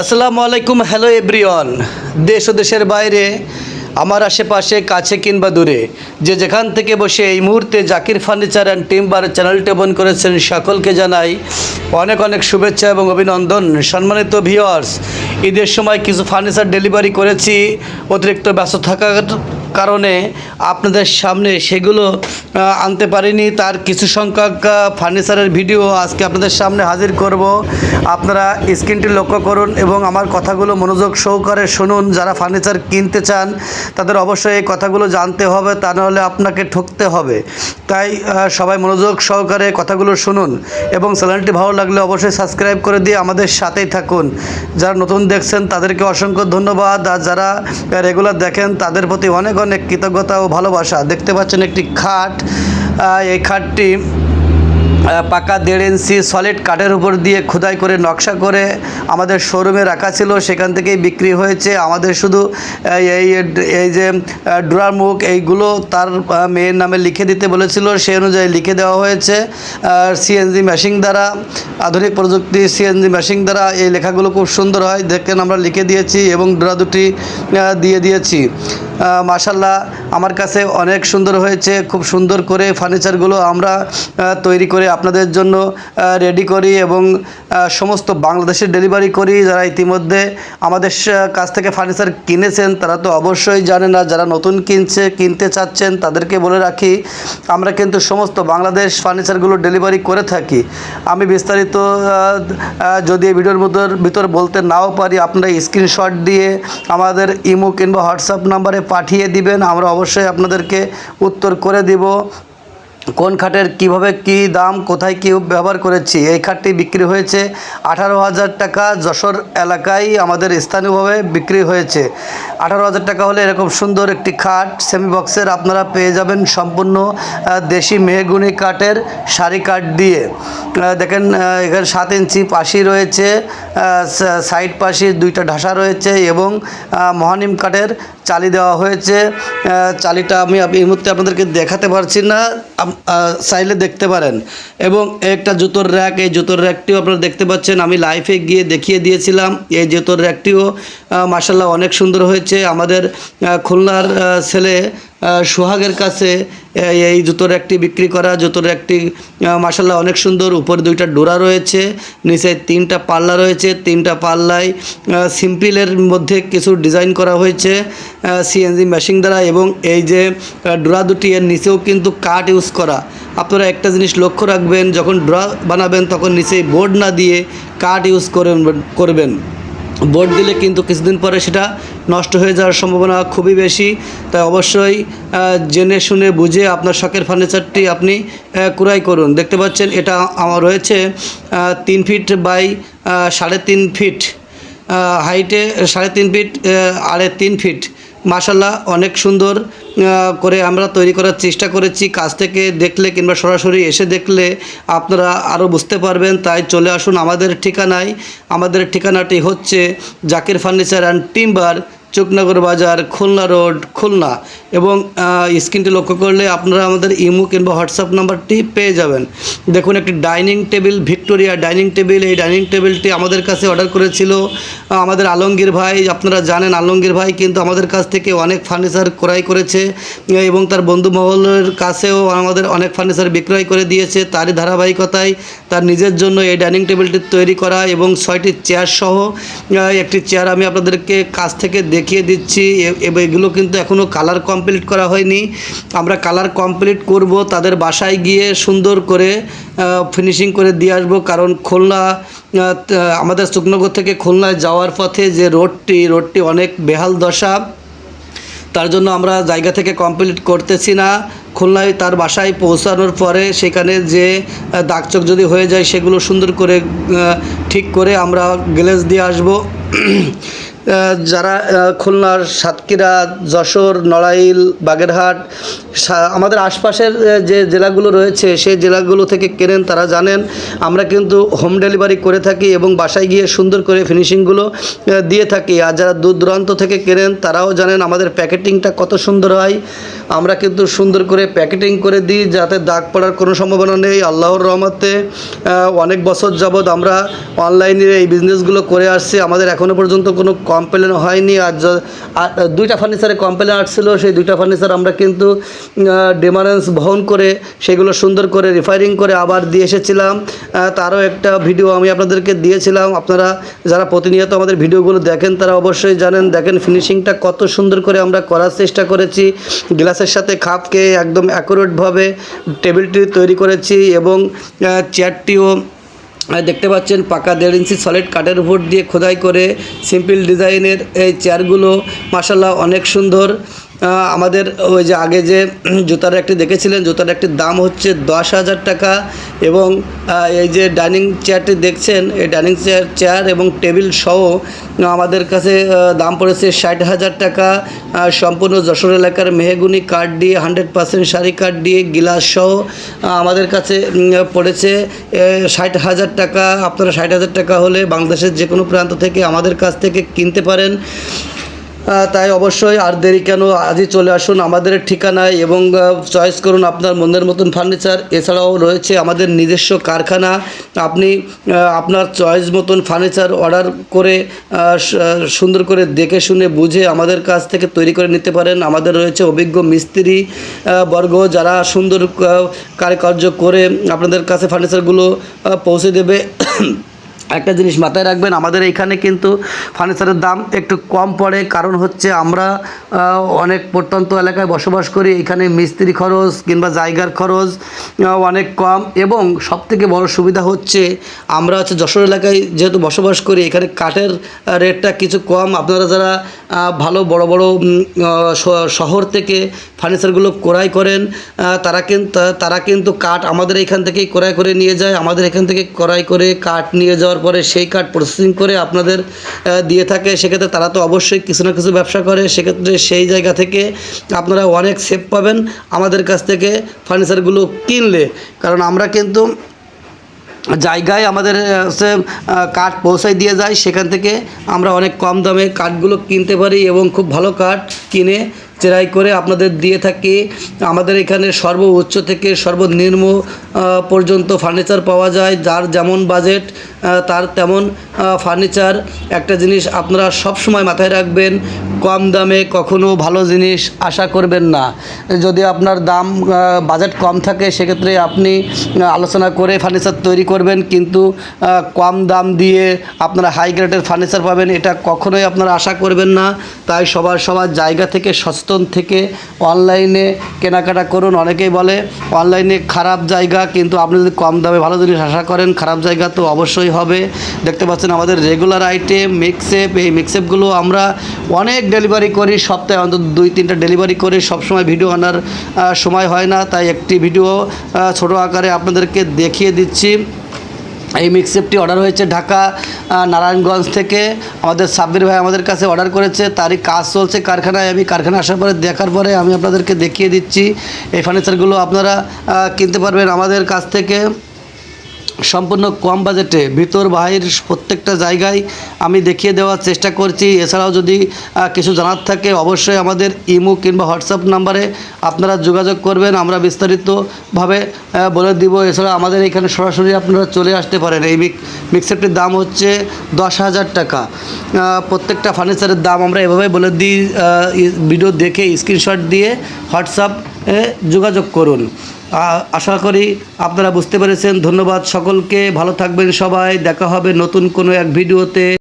আসসালামু আলাইকুম hello everyone দেশ ও দেশের বাইরে, আমার আশেপাশে, কাছে কিংবা দূরে, যে যেখান থেকে বসে এই মুহূর্তে জাকির ফার্নিচার অ্যান্ড টিম্বার চ্যানেলটি ওপেন করেছেন, সকলকে জানাই অনেক অনেক শুভেচ্ছা এবং অভিনন্দন। সম্মানিত ভিওয়ার্স ঈদের সময় কিছু ফার্নিচার ডেলিভারি করেছি, অতিরিক্ত ব্যস্ত থাকার কারণে আপনাদের সামনে সেগুলো আনতে পারিনি। তার কিছু সংখ্যক ফার্নিচারের ভিডিও আজকে আপনাদের সামনে হাজির করব। আপনারা স্ক্রিনটি লক্ষ্য করুন এবং আমার কথাগুলো মনোযোগ সহকারে শুনুন। যারা ফার্নিচার কিনতে চান, তাদের অবশ্যই এই কথাগুলো জানতে হবে, তা নাহলে আপনাকে ঠকতে হবে। তাই সবাই মনোযোগ সহকারে কথাগুলো শুনুন এবং চ্যানেলটি ভালো লাগলে অবশ্যই সাবস্ক্রাইব করে দিয়ে আমাদের সাথেই থাকুন। যারা নতুন দেখছেন, তাদেরকে অসংখ্য ধন্যবাদ। আর যারা রেগুলার দেখেন, তাদের প্রতি অনেক অনেক কৃতজ্ঞতা ও ভালোবাসা। দেখতে পাচ্ছেন একটি খাট। এই খাটটি পাকা দেড় ইঞ্চি সলিড কাঠের উপর দিয়ে খোদাই করে নকশা করে আমাদের শোরুমে রাখা ছিল। সেখান থেকেই বিক্রি হয়েছে। আমাদের শুধু এই এই যে ড্রার মুখ, এইগুলো তার মেয়ের নামে লিখে দিতে বলেছিল। সেই অনুযায়ী লিখে দেওয়া হয়েছে। সিএনজি মেশিন দ্বারা, আধুনিক প্রযুক্তি সিএনজি মেশিন দ্বারা এই লেখাগুলো খুব সুন্দর হয়। দেখেন আমরা লিখে দিয়েছি এবং ড্রা দুটি দিয়ে দিয়েছি। মাশাল্লাহ আমার কাছে অনেক সুন্দর হয়েছে। খুব সুন্দর করে ফার্নিচারগুলো আমরা তৈরি করে আপনাদের জন্য রেডি করি এবং সমস্ত বাংলাদেশে ডেলিভারি করি। যারা ইতিমধ্যে আমাদের কাছ থেকে ফার্নিচার কিনেছেন, তারা তো অবশ্যই জানে না। যারা নতুন কিনছে, কিনতে চাচ্ছেন, তাদেরকে বলে রাখি, আমরা কিন্তু সমস্ত বাংলাদেশ ফার্নিচারগুলো ডেলিভারি করে থাকি। আমি বিস্তারিত যদি এই ভিডিওর মধ্যে, ভিতর বলতে নাও পারি, আপনারা স্ক্রিনশট দিয়ে আমাদের ইমো কিংবা হোয়াটসঅ্যাপ নাম্বারে পাঠিয়ে দিবেন। আমরা অবশ্যই আপনাদেরকে উত্তর করে দিব। কোন খাটের কীভাবে কি দাম, কোথায় কি ব্যবহার করেছি? এই খাটটি বিক্রি হয়েছে আঠারো হাজার টাকা যশোর এলাকায়, আমাদের স্থানীয়ভাবে বিক্রি হয়েছে। আঠারো হাজার টাকা হলে এরকম সুন্দর একটি খাট সেমি বক্সের আপনারা পেয়ে যাবেন সম্পূর্ণ দেশি মেহগুনি কাঠের শাড়ি কাঠ দিয়ে। দেখেন এখানে সাত ইঞ্চি পাশি রয়েছে সাইড পাশি দুইটা ঢাসা রয়েছে এবং মহানিম কাঠের চালি দেওয়া হয়েছে। চালিটা আমি এই মুহূর্তে আপনাদেরকে দেখাতে পারছি না। চাইলে দেখতে পারেন। এবং একটা জুতোর র্যাক এই জুতোর র্যাকটিও আপনারা দেখতে পাচ্ছেন। আমি লাইফে গিয়ে দেখিয়ে দিয়েছিলাম, এই জুতোর র্যাকটিও মার্শাল্লাহ অনেক সুন্দর হয়েছে। আমাদের খুলনার ছেলে সোহাগের কাছে এই- জুতোর একটি বিক্রি করা, জুতোর একটি মাসাল্লাহ অনেক সুন্দর, উপরে দুইটা ডোরা রয়েছে, নিচে তিনটা পাল্লা রয়েছে, তিনটা পাল্লায় সিম্পলের মধ্যে কিছু ডিজাইন করা হয়েছে সিএনজি মেশিন দ্বারা এবং এই যে ডোরা দুটি এর নিচেও কিন্তু কাঠ ইউজ করা। আপনারা একটা জিনিস লক্ষ্য রাখবেন, যখন ড্রা বানাবেন, তখন নিচে বোর্ড না দিয়ে কাঠ ইউজ করবেন। বোর্ড দিলে কিন্তু কিছুদিন পরে সেটা নষ্ট হয়ে যাওয়ার সম্ভাবনা খুবই বেশি। তাই অবশ্যই জেনে শুনে বুঝে আপনার শখের ফার্নিচারটি আপনি ক্রয় করুন। দেখতে পাচ্ছেন, এটা আমার রয়েছে তিন ফিট বাই সাড়ে তিন ফিট হাইটে সাড়ে তিন ফিট আড়ে তিন ফিট। মাশাল্লাহ অনেক সুন্দর করে আমরা তৈরি করার চেষ্টা করেছি। কাজ থেকে দেখলে কিংবা সরাসরি এসে দেখলে আপনারা আরও বুঝতে পারবেন। তাই চলে আসুন আমাদের ঠিকানায়। আমাদের ঠিকানাটি হচ্ছে Zakir furniture and timber Chuknagar বাজার, খুলনা রোড, খুলনা এবং স্ক্রিনটি লক্ষ্য করলে আপনারা আমাদের ইমো কিংবা হোয়াটসঅ্যাপ নাম্বারটি পেয়ে যাবেন। দেখুন, একটি dining table, Victoria dining table, এই ডাইনিং টেবিলটি আমাদের কাছে অর্ডার করেছিল। আমাদের আলমগীর ভাই, আপনারা জানেন আলমগীর ভাই কিন্তু আমাদের কাছ থেকে অনেক ফার্নিচার ক্রয় করেছে এবং তার বন্ধু মহলের কাছেও আমাদের অনেক ফার্নিচার বিক্রয় করে দিয়েছে। তারই ধারাবাহিকতায় তার নিজের জন্য এই ডাইনিং টেবিলটি তৈরি করা এবং ছয়টি চেয়ার সহ একটি চেয়ার আমি আপনাদেরকে কাছ থেকে দেখিয়ে দিচ্ছি। এগুলো কিন্তু এখনও কালার কমপ্লিট করা হয়নি। আমরা কালার কমপ্লিট করব, তাদের বাসায় গিয়ে সুন্দর করে ফিনিশিং করে দিয়ে আসব। কারণ খুলনা আমাদের শুকনগর থেকে খুলনায় যাওয়ার পথে যে রোডটি রোডটি অনেক বেহাল দশা। তার জন্য আমরা জায়গা থেকে কমপ্লিট করতেছি না। খুলনায় তার বাসায় পৌঁছানোর পরে সেখানে যে দাগচোখ যদি হয়ে যায়, সেগুলো সুন্দর করে ঠিক করে আমরা গ্লেজ দিয়ে আসব। যারা খুলনার সাতক্ষীরা, যশোর, নড়াইল, বাগেরহাট আমাদের আশপাশের যে জেলাগুলো রয়েছে, সেই জেলাগুলো থেকে কেনেন, তারা জানেন। আমরা কিন্তু হোম ডেলিভারি করে থাকি এবং বাসায় গিয়ে সুন্দর করে ফিনিশিংগুলো দিয়ে থাকি। আর যারা দূর দূরান্ত থেকে কেনেন, তারাও জানেন আমাদের প্যাকেটিংটা কত সুন্দর হয়। আমরা কিন্তু সুন্দর করে প্যাকেটিং করে দিই, যাতে দাগ পড়ার কোনো সম্ভাবনা নেই। আল্লাহর রহমতে অনেক বছর যাবৎ আমরা অনলাইনে এই বিজনেসগুলো করে আসছি। আমাদের এখনও পর্যন্ত কোনো কমপ্লেন হয়নি, আর দুইটা ফার্নিচারে কমপ্লেন আসছিল, সেই দুইটা ফার্নিচার আমরা কিন্তু ডিমারেন্স বহন করে, সেগুলো সুন্দর করে রিফায়ারিং করে আবার দিয়ে এসেছিলাম। তারও একটা ভিডিও আমি আপনাদেরকে দিয়েছিলাম। আপনারা যারা প্রতিনিয়ত আমাদের ভিডিওগুলো দেখেন, তারা অবশ্যই জানেন, দেখেন ফিনিশিংটা কত সুন্দর করে আমরা করার চেষ্টা করেছি। গ্লাসের সাথে খাপ খেয়ে একদম অ্যাকুরেটভাবে টেবিলটি তৈরি করেছি এবং চেয়ারটিও দেখতে পাচ্ছেন পাকা দেড় ইঞ্চি সলিড কাঠের ভোট দিয়ে খোদাই করে সিম্পল ডিজাইনের এই চেয়ারগুলো মাসাল্লাহ অনেক সুন্দর। আমাদের ওই যে আগে যে জুতার একটি দেখেছিলেন, জুতার একটির দাম হচ্ছে দশ হাজার টাকা এবং এই যে ডাইনিং চেয়ারটি দেখছেন, এই ডাইনিং চেয়ার চেয়ার এবং টেবিল সহ আমাদের কাছে দাম পড়েছে ষাট হাজার টাকা। সম্পূর্ণ যশোর এলাকার মেহগুনি কাঠ দিয়ে হান্ড্রেড পার্সেন্ট শাড়ি কার্ড দিয়ে, গিলাস সহ আমাদের কাছে পড়েছে ষাট হাজার টাকা। আপনারা ষাট হাজার টাকা হলে বাংলাদেশের যে কোনো প্রান্ত থেকে আমাদের কাছ থেকে কিনতে পারেন। তাই অবশ্যই আর দেরি কেন? আজই চলে আসুন আমাদের ঠিকানায় এবং চয়েস করুন আপনার মনের মতন ফার্নিচার এছাড়াও রয়েছে আমাদের নিজস্ব কারখানা। আপনি আপনার চয়েস মতন ফার্নিচার অর্ডার করে সুন্দর করে দেখে শুনে বুঝে আমাদের কাছ থেকে তৈরি করে নিতে পারেন। আমাদের রয়েছে অভিজ্ঞ মিস্ত্রি বর্গ, যারা সুন্দর কারুকার্য করে আপনাদের কাছে ফার্নিচারগুলো পৌঁছে দেবে। একটা জিনিস মাথায় রাখবেন, আমাদের এইখানে কিন্তু ফার্নিচারের দাম একটু কম পড়ে, কারণ হচ্ছে আমরা অনেক প্রত্যন্ত এলাকায় বসবাস করি, এখানে মিস্ত্রি খরচ কিংবা জায়গার খরচ অনেক কম এবং সবথেকে বড় সুবিধা হচ্ছে আমরা হচ্ছে যশোর এলাকায় যেহেতু বসবাস করি, এখানে কাঠের রেটটা কিছু কম। আপনারা যারা ভালো বড় বড় শহর থেকে ফার্নিচারগুলো ক্রয় করেন তারা কিন্তু তারা কিন্তু কাঠ আমাদের এখান থেকেই ক্রয় করে নিয়ে যায়, আমাদের এখান থেকে ক্রয় করে কাঠ নিয়ে যাওয়ার পরে সেই কাঠ প্রসেসিং করে আপনাদের দিয়ে থাকে। সেক্ষেত্রে তারা তো অবশ্যই কিছু না কিছু ব্যবসা করে। সেক্ষেত্রে সেই জায়গা থেকে আপনারা অনেক সেভ পাবেন আমাদের কাছ থেকে ফার্নিচারগুলো কিনলে। কারণ আমরা কিন্তু জায়গায় আমাদের হচ্ছে কাঠ পৌঁছায় দিয়ে যায় সেখান থেকে আমরা অনেক কম দামে কাঠগুলো কিনতে পারি এবং খুব ভালো কাঠ কিনে চেরাই করে আপনাদের দিয়ে থাকি। আমাদের এখানে সর্ব উচ্চ থেকে সর্বনিম্ন পর্যন্ত ফার্নিচার পাওয়া যায়। যার যেমন বাজেট তার তেমন ফার্নিচার একটা জিনিস আপনারা সব সময় মাথায় রাখবেন, কম দামে কখনো ভালো জিনিস আশা করবেন না। যদি আপনার দাম বাজেট কম থাকে, সেক্ষেত্রে আপনি আলোচনা করে ফার্নিচার তৈরি করবেন, কিন্তু কম দাম দিয়ে আপনারা হাই গ্রেডের ফার্নিচার পাবেন, এটা কখনোই আপনারা আশা করবেন না। তাই সবার সবার জায়গা থেকে, সচেতন থেকে অনলাইনে কেনাকাটা করুন। অনেকেই বলে অনলাইনে খারাপ জায়গা, কিন্তু আপনি যদি কম দামে ভালো জিনিস আশা করেন, খারাপ জায়গা তো অবশ্যই হবে। দেখতে পাচ্ছেন আমাদের রেগুলার আইটেম মিক্সেপ এই মিক্সেপগুলো আমরা অনেক ডেলিভারি করি, সপ্তাহে অন্তত দুই, তিনটা ডেলিভারি করি। সবসময় ভিডিও আনার সময় হয় না, তাই একটি ভিডিও ছোট আকারে আপনাদেরকে দেখিয়ে দিচ্ছি। এই মিক্সেপটি অর্ডার হয়েছে ঢাকা নারায়ণগঞ্জ থেকে। আমাদের সাব্বির ভাই আমাদের কাছে অর্ডার করেছে, তারই কাজ চলছে কারখানায়। আমি কারখানা আসার পরে, দেখার পরে আমি আপনাদেরকে দেখিয়ে দিচ্ছি। এই ফার্নিচারগুলো আপনারা কিনতে পারবেন আমাদের কাছ থেকে। সম্পূর্ণ কম বাজেটে। ভিতর বাহির প্রত্যেকটা জায়গায় আমি দেখিয়ে দেওয়ার চেষ্টা করছি। এছাড়াও যদি কিছু জানার থাকে অবশ্যই আমাদের ইমো কিংবা হোয়াটসঅ্যাপ নাম্বারে আপনারা যোগাযোগ করবেন। আমরা বিস্তারিতভাবে বলে দিব। এছাড়া আমাদের এখানে সরাসরি আপনারা চলে আসতে পারেন। এই মিক্সারটির দাম হচ্ছে দশ হাজার টাকা। প্রত্যেকটা ফার্নিচারের দাম আমরা এভাবে বলে দিই। ভিডিও দেখে স্ক্রিনশট দিয়ে হোয়াটসঅ্যাপে যোগাযোগ করুন। আশা করি আপনারা বুঝতে পেরেছেন। ধন্যবাদ সকলকে। ভালো থাকবেন সবাই। দেখা হবে নতুন কোনো এক ভিডিওতে।